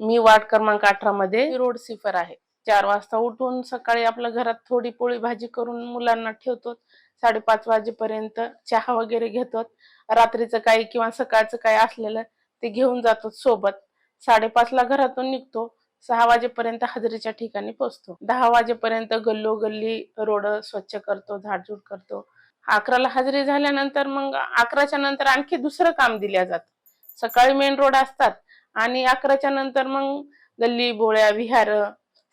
मी ward क्रमांक अठरा मध्ये रोड सिफर आहे. चार वाजता उठून सकाळी आपल्या घरात थोडी पोळी भाजी करून मुलांना ठेवतो. साडेपाच वाजेपर्यंत चहा वगैरे घेतो. रात्रीचं काही किंवा सकाळचं काही असलेलं ते घेऊन जातो सोबत. साडेपाचला घरातून निघतो. सहा वाजेपर्यंत हजेरीच्या ठिकाणी पोहोचतो दहा वाजेपर्यंत गल्लोगल्ली रोड स्वच्छ करतो झाडझूड करतो. अकराला हजेरी झाल्यानंतर मग अकराच्या नंतर आणखी दुसरं काम दिल्या जातं. सकाळी मेन रोड असतात. आणि अकराच्या नंतर मग गल्ली बोळ्या विहार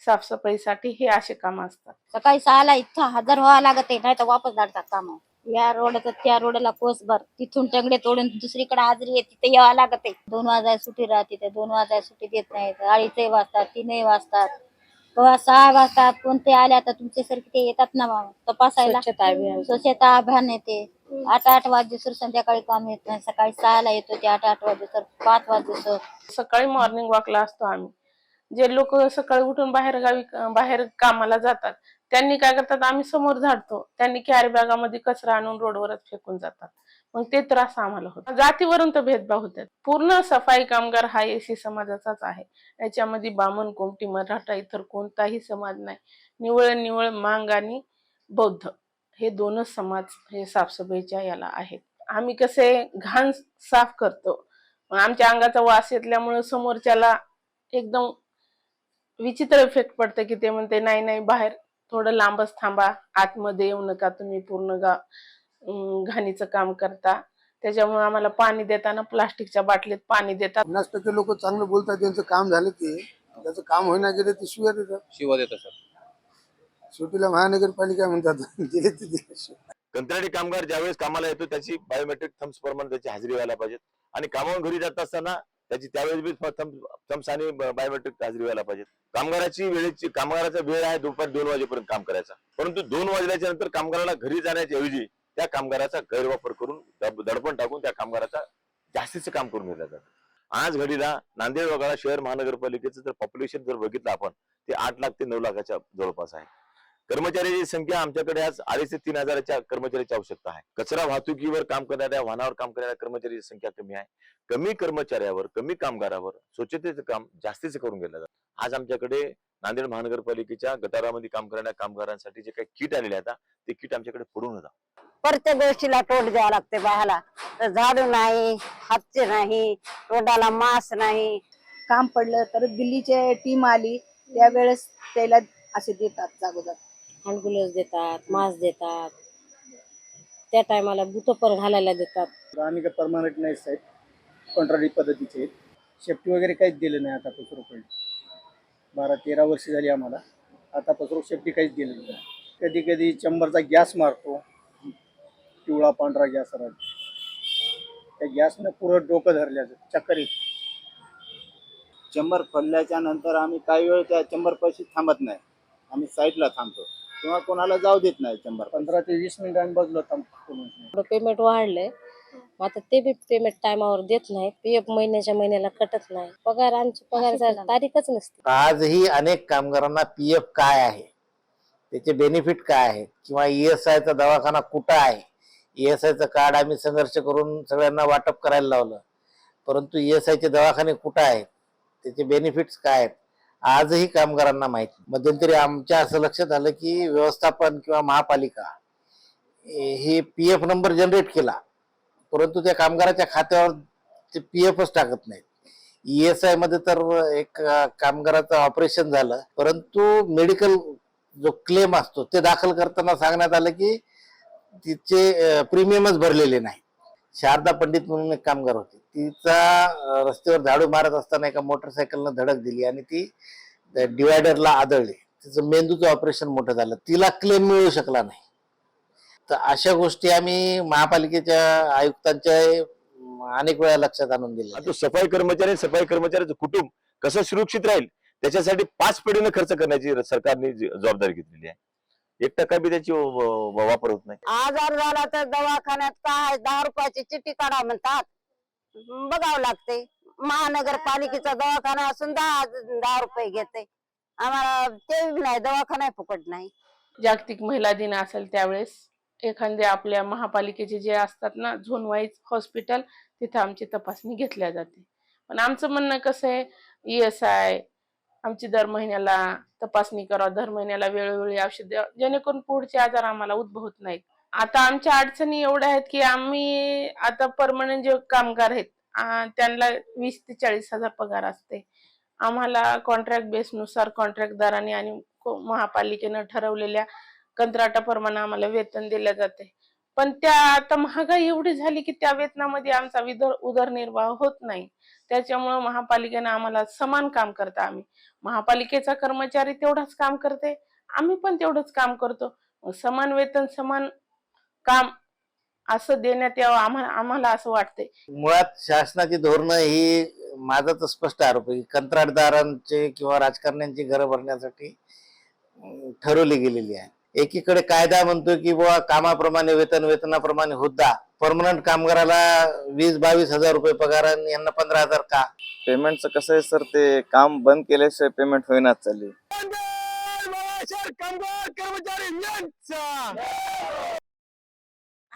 साफसफाईसाठी हे असे काम असतात. सकाळी सहाला इथं हजर व्हावं लागत आहे नाही तर वापस धाडतात काम. या रोडचं त्या रोडला कोसभर तिथून टंगडे तोडून दुसरीकडे हाजरी आहे तिथे यावं लागत आहे. दोन वाजाय सुट्टी राहते ते दोन वाजाय सुट्टी देत नाहीत. अडीचही वाजतात तीनही वाजतात. किंवा सहा वाजतात कोणते आले आता तुमचे सारखे ते येतात ना मग तपासायला. स्वच्छता अभियान. स्वच्छता अभियान येते. आठ आठ वाजेसर संध्याकाळी काम येत नाही. सकाळी सहाला येतो ते आठ आठ वाजेसर पाच वाजेसर सकाळी मॉर्निंग वॉकला असतो आम्ही. जे लोक सकाळी उठून बाहेर गावी बाहेर कामाला जातात त्यांनी काय करतात आम्ही समोर झाडतो. त्यांनी कॅरी बॅगामध्ये कचरा आणून रोडवरच फेकून जातात. मग ते त्रास आम्हाला होतो. जातीवरून तर भेदभाव होतात. पूर्ण सफाई कामगार हा एसी समाजाचाच आहे. याच्यामध्ये बामण कोमटी मराठा इतर कोणताही समाज नाही. निवळ निवळ मांग आणि बौद्ध. हे दोनच समाज हे साफसफाईच्या याला आहेत. आम्ही कसे घाण साफ करतो. आमच्या अंगाचा वास येतल्यामुळे समोरच्याला एकदम विचित्र इफेक्ट पडतं की ते म्हणते नाही नाही बाहेर थोडं लांबच थांबा. आतमध्ये येऊ नका तुम्ही पूर्ण गा घाणीचं काम करता. त्याच्यामुळे आम्हाला पाणी देताना प्लास्टिकच्या बाटलीत पाणी देतात. पन्नास टक्के लोक चांगलं बोलतात. त्यांचं काम झालं ते त्याचं काम होईना गेलं ते शिव्या देतात. शिवा देतात सर. शेवटीला महानगरपालिका म्हणतात. दिले ते दिले. कंत्राटी कामगार ज्यावेळेस कामाला येतो त्याची बायोमेट्रिक थम्स प्रमाणे त्याची हजेरी व्हायला पाहिजेत. आणि कामावून घरी जात असताना त्याची त्यावेळेस बी थम्स आणि बायोमेट्रिक हजेरी व्हायला पाहिजेत. कामगाराची वेळेची कामगाराचा वेळ आहे दुपारी दोन वाजेपर्यंत काम करायचा. परंतु दोन वाजल्याच्या नंतर कामगाराला घरी जाण्याच्या ऐवजी त्या कामगाराचा गैरवापर करून दडपण टाकून त्या कामगाराचा जास्तीचं काम करून घेतलं जातं. आज घडीला नांदेड वगळा शहर महानगरपालिकेचं जर पॉप्युलेशन जर बघितलं आपण ते आठ लाख ते नऊ लाखाच्या जवळपास आहे. कर्मचाऱ्याची संख्या आमच्याकडे आज अडीच ते तीन हजाराच्या कर्मचाऱ्याची आवश्यकता आहे. कचरा वाहतुकीवर काम करणाऱ्या वाहनावर काम करणाऱ्या कर्मचाऱ्याची संख्या कमी आहे. कमी कर्मचाऱ्यावर कमी कामगारावर स्वच्छतेचं काम जास्तीचं करून गेलं जातं. आज आमच्याकडे नांदेड महानगरपालिकेच्या गटारामध्ये काम करणाऱ्या कामगारांसाठी जे काही किट आलेले आहेत ते किट आमच्याकडे पडून होता प्रत्येक गोष्टीला तोंड द्यावं लागते तर झाडू नाही हातचे नाही तोंडाला मास्क नाही. काम पडलं तर दिल्लीची टीम आली त्यावेळेस त्याला असे देतात जागोजाग. खांडगुलस देतात मांस देतात. त्या टायमाला बुतपर घालायला देतात. आम्ही काय परमानंट नाही साहेब कॉन्ट्रॅक्ट पद्धतीचे आहेत. वगैरे काहीच दिलं नाही आता पसरू बारा तेरा वर्ष झाली आम्हाला. आता पसरू शेफ्टी काहीच दिलं नाही. कधी कधी चंबरचा गॅस मारतो. पिवळा पांढरा गॅस राहतो. त्या गॅसनं पुरं डोकं धरल्याचं चक्कर येते चंबर फडल्याच्या नंतर आम्ही काही वेळ त्या चंबर पैसे थांबत नाही. आम्ही साईडला थांबतो. किंवा कोणाला जाऊ देत नाही चंबर पंधरा ते वीस मिनिट आम्ही बसलो थांबतो पेमेंट वाढलंय आता ते बी पेमेंट टायमावर देत नाही पीएफ महिन्याच्या महिन्याला कटत नाही. पगार आमची पगार तारीखच नसते. आजही अनेक कामगारांना पी एफ काय आहे? त्याचे बेनिफिट काय आहेत किंवा ई एस आयचा दवाखाना कुठं आहे? ई एस आयचं कार्ड आम्ही संघर्ष करून सगळ्यांना वाटप करायला लावलं. परंतु ई एस आयचे दवाखाने कुठं आहेत? त्याचे बेनिफिट्स काय आहेत? आजही कामगारांना माहिती. मध्यंतरी आमच्या असं लक्षात आलं की व्यवस्थापन किंवा महापालिका हे पी एफ नंबर जनरेट केला. परंतु त्या कामगाराच्या खात्यावर ते पी एफच टाकत नाहीत. ई एस आयमध्ये तर एक कामगाराचं ऑपरेशन झालं. परंतु मेडिकल जो क्लेम असतो ते दाखल करताना सांगण्यात आलं की तिचे प्रीमियमच भरलेले नाही शारदा पंडित म्हणून एक कामगार होते. तिचा रस्त्यावर झाडू मारत असताना एका मोटरसायकलनं धडक दिली आणि ती डिवायडरला आदळली. तिचं मेंदूचं ऑपरेशन मोठं झालं. तिला क्लेम मिळू शकला नाही. तर अशा गोष्टी आम्ही महापालिकेच्या आयुक्तांच्या अनेक वेळा लक्षात आणून दिल्या. सफाई कर्मचारी सफाई कर्मचाऱ्याचं कुटुंब कसं सुरक्षित राहील त्याच्यासाठी पाच पिढीनं खर्च करण्याची सरकारने जबाबदारी घेतलेली आहे. एक टक्का बी त्याची वापर होत नाही. आजार झाला तर दवाखान्यात काय दहा रुपयाची चिठ्ठी काढा म्हणतात. बघावं लागते. महानगरपालिकेचा दवाखाना असून दहा दहा रुपये घेते. आम्हाला ते नाही दवाखाना फुकट नाही. जागतिक महिला दिन असेल त्यावेळेस एखाद्या आपल्या महापालिकेचे जे असतात ना झोन वाईज हॉस्पिटल तिथं आमची तपासणी घेतल्या जाते. पण आमचं म्हणणं कसं आहे ई एस आय आमची दर महिन्याला तपासणी करा दर महिन्याला वेळोवेळी औषध द्या. जेणेकरून पुढचे आजार आम्हाला उद्भवत नाहीत. आता आमच्या अडचणी एवढ्या आहेत की आम्ही आता परमनंट जे कामगार आहेत त्यांना वीस ते चाळीस हजार पगार असते. आम्हाला कॉन्ट्रॅक्ट बेसनुसार कॉन्ट्रॅक्टदाराने आणि को- महापालिकेनं ठरवलेल्या कंत्राटाप्रमाणे आम्हाला वेतन दिले जाते. पण त्या आता महागाई एवढी झाली की त्या वेतनामध्ये आमचा विदर उदरनिर्वाह होत नाही. त्याच्यामुळं महापालिकेनं आम्हाला समान काम करता आम्ही. महापालिकेचा कर्मचारी तेवढाच काम करते आम्ही पण तेवढंच काम करतो. समान वेतन समान काम असं देण्यात यावं आम्हाला आम्हाला असं वाटतंय. मुळात शासनाची धोरणं ही माझा तर स्पष्ट आरोप आहे की कंत्राटदारांचे किंवा राजकारण्यांची घरं भरण्यासाठी अं, ठरवली गेलेली आहे. एकीकडे कायदा म्हणतो की बुवा कामाप्रमाणे वेतन वेतनाप्रमाणे हुद्दा. परमनंट कामगाराला वीस बावीस हजार रुपये पगार आणि यांना पंधरा हजार का? पेमेंटचं कसं आहे सर ते काम बंद केल्याशिवाय पेमेंट होईनाच चालली.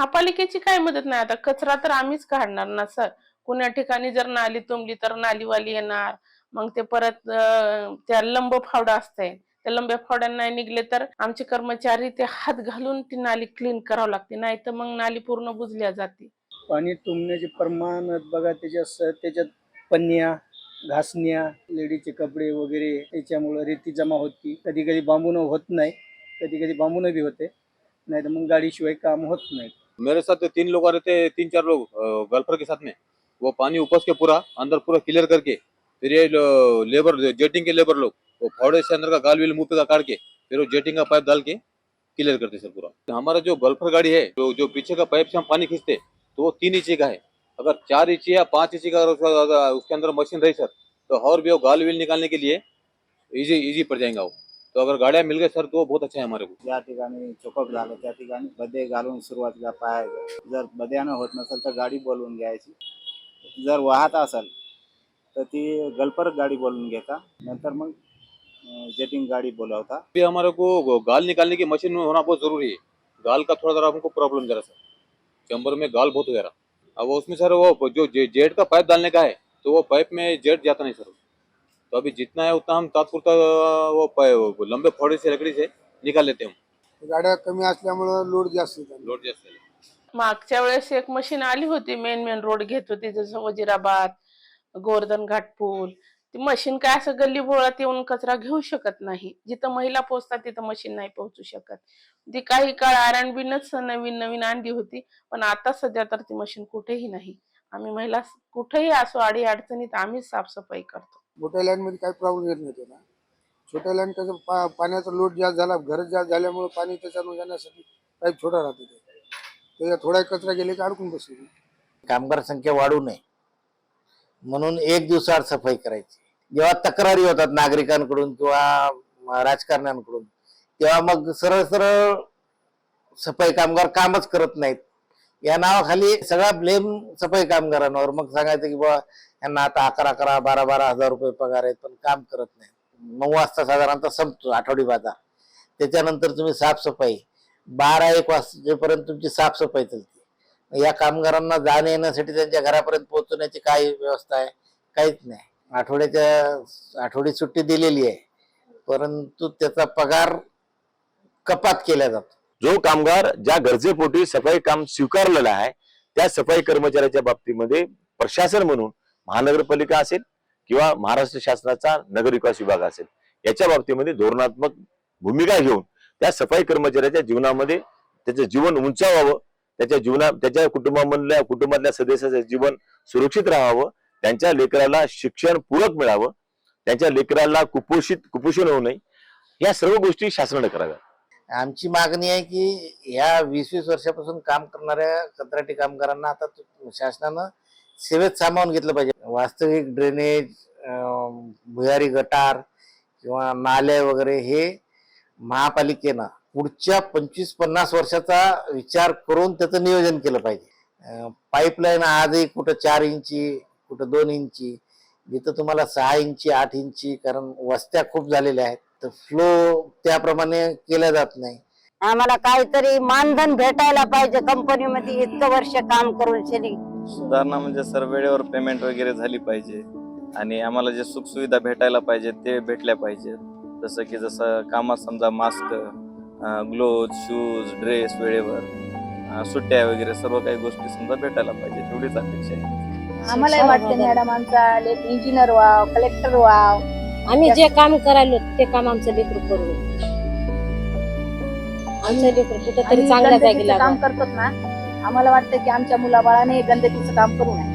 महापालिकेची काय मदत नाही? आता कचरा तर आम्हीच काढणार ना सर. कुण्या ठिकाणी जर नाली तुंबली तर नालीवाली येणार. मग ते परत त्या लंब फावडा असते त्या लंब्या फावड्यांना नाही निघले तर आमचे कर्मचारी ते हात घालून ती नाली क्लीन करावं लागते. नाही तर मग नाली पूर्ण बुजल्या जाते. पाणी तुंबण्याचे प्रमाण बघा त्याच्या त्याच्यात पन्न्या घासण्या लेडीचे कपडे वगैरे त्याच्यामुळं रेती जमा होती कधी कधी बांबून होत नाही. कधी कधी बांबून बी होते. नाही तर मग गाडीशिवाय काम होत नाही. मेरे साथ तीन लोग आ रहे थे, तीन चार लोग गल्फर के साथ में। वो पानी उपस के पूरा, अंदर पूरा क्लियर करके, फिर ये लेबर जेटिंग के लेबर लोग, वो फावड़े से अंदर का गाल व्हील मुँह पे का काट के, फिर वो जेटिंग का पाइप डाल के क्लियर करते सर पूरा। हमारा जो गल्फर गाड़ी है, जो जो पीछे का पाइप से हम पानी खींचते तो वो तीन इंची का है। अगर चार इंची या पाँच इंची का उसके अंदर मशीन रही सर तो और भी वो गाल व्हील निकालने के लिए इजी इजी पड़ जाएगा वो। तो अगर गाड़ियाँ मिल गए सर तो बहुत अच्छा है हमारे को। ज्या ठिकाणी चोकप झालं त्या ठिकाणी बदे घालून सुरुवातीला पाहायचं जर बद्यानं होत नसेल तर गाडी बोलवून घ्यायची जर वाहत असेल तर ती गल्पर गाडी बोलवून घेता नंतर मग जेटिंग गाडी बोलवता भी हमारे को गाल निकालने की मशीन में होना बहुत ज़रूरी है। गाल का थोड़ा जरा हमको प्रॉब्लम रहा सर। चैम्बर में गाल बहुत हो जा रहा अब उसमें सर वो जो जे- जेट का पाइप डालने का है तो वो पाइप में जेट जाता नहीं सर। तो अभी जितना है उतना हम तात्पुरता वो पाइ- वो लंबे फोड़े से लकड़ी से निकाल लेते हैं हम। गाड्या कमी असल्यामुळं लोड जास्त येतात लोड जास्त है मागच्या वेळेस एक मशीन आली होती मेन मेन रोड घेत होती जसं वजिराबाद गोवर्धन घाट पूल. ती मशीन काय असं गल्ली बोळात येऊन कचरा घेऊ शकत नाही. जिथं महिला पोहोचतात तिथं मशीन नाही पोहोचू शकत. ती काही काळ आर अँड बीनच नवीन नवीन आणली होती पण आता सध्या तर ती मशीन कुठेही नाही. आम्ही महिला कुठेही असो आडी अडचणीत आम्हीच साफसफाई करतो. मोठ्या लाईन मध्ये काही प्रॉब्लेम येत नाही त्यांना. छोट्या लाईन कसं पा पाण्याचा लोड जास्त झाला घर जास्त झाल्यामुळे पाणी त्याच्यातून जाण्यासाठी पाईप छोटा राहतो ते. त्याच्या थोडा कचरा गेले की अडकून बसेल कामगार संख्या वाढू नये. म्हणून एक दिवसाआड सफाई करायची. जेव्हा तक्रारी होतात नागरिकांकडून किंवा राजकारण्यांकडून तेव्हा मग सरळ सरळ सफाई कामगार कामच करत नाहीत. या नावाखाली सगळा ब्लेम सफाई कामगारांवर. मग सांगायचं की बाबा यांना आता अकरा अकरा बारा बारा हजार रुपये पगार आहेत पण काम करत नाहीत. नऊ वाजता साधारणतः संपतो आठवडी बाजार. त्याच्यानंतर तुम्ही साफसफाई. बारा एक वाजतेपर्यंत तुमची साफसफाई चालते. या कामगारांना जाणे येण्यासाठी त्यांच्या घरापर्यंत पोहोचवण्याची काय व्यवस्था आहे काहीच नाही. आठवड्याच्या आठवडी सुट्टी दिलेली आहे परंतु त्याचा पगार कपात केला जातो. जो कामगार ज्या गरजेपोटी सफाई काम स्वीकारलेला आहे त्या सफाई कर्मचाऱ्याच्या बाबतीमध्ये प्रशासन म्हणून महानगरपालिका असेल किंवा महाराष्ट्र शासनाचा नगर विकास विभाग असेल याच्या बाबतीमध्ये धोरणात्मक भूमिका घेऊन त्या सफाई कर्मचाऱ्याच्या जीवनामध्ये त्याचं जीवन उंचावावं त्याच्या जीवना त्याच्या कुटुंबामधल्या कुटुंबातल्या सदस्याचं जीवन सुरक्षित राहावं त्यांच्या लेकराला शिक्षण पूरक मिळावं त्यांच्या लेकराला कुपोषित कुपोषण होऊ नये या सर्व गोष्टी शासनाने कराव्या आमची मागणी आहे की ह्या वीस वीस वर्षापासून काम करणाऱ्या कंत्राटी कामगारांना आता शासनानं सेवेत सामावून घेतलं पाहिजे. वास्तविक ड्रेनेज भुयारी गटार किंवा नाले वगैरे हे महापालिकेनं पुढच्या पंचवीस पन्नास वर्षाचा विचार करून त्याचं नियोजन केलं पाहिजे. पाईपलाईन आजही कुठं चार इंची कुठं दोन इंची जिथं तुम्हाला सहा इंची आठ इंची कारण वस्त्या खूप झालेल्या आहेत तर फ्लो त्याप्रमाणे केला जात नाही. आम्हाला काहीतरी मानधन भेटायला पाहिजे कंपनीमध्ये इतकं वर्ष काम करून शेली. सुधारणा म्हणजे सर वेळेवर पेमेंट वगैरे झाली पाहिजे. आणि आम्हाला जे सुखसुविधा भेटायला पाहिजे ते भेटल्या पाहिजेत जसं की जसं कामात समजा मास्क ग्लोज शूज ड्रेस वेळेवर सुट्ट्या वगैरे सर्व काही गोष्टी समजा भेटायला पाहिजे. तेवढीच अपेक्षा आहे. आम्हाला वाटतं मॅडम आमचा इंजिनियर व्हाव कलेक्टर व्हाव. आम्ही जे काम करायलो ते काम आमचं लेकरू करू. आमचं लेकरू कुठं तरी आम्ही चांगल्या जागी काम लागलं. करतो ना. आम्हाला वाटतं की आमच्या मुलाबाळाने गंदगीचं काम करू नये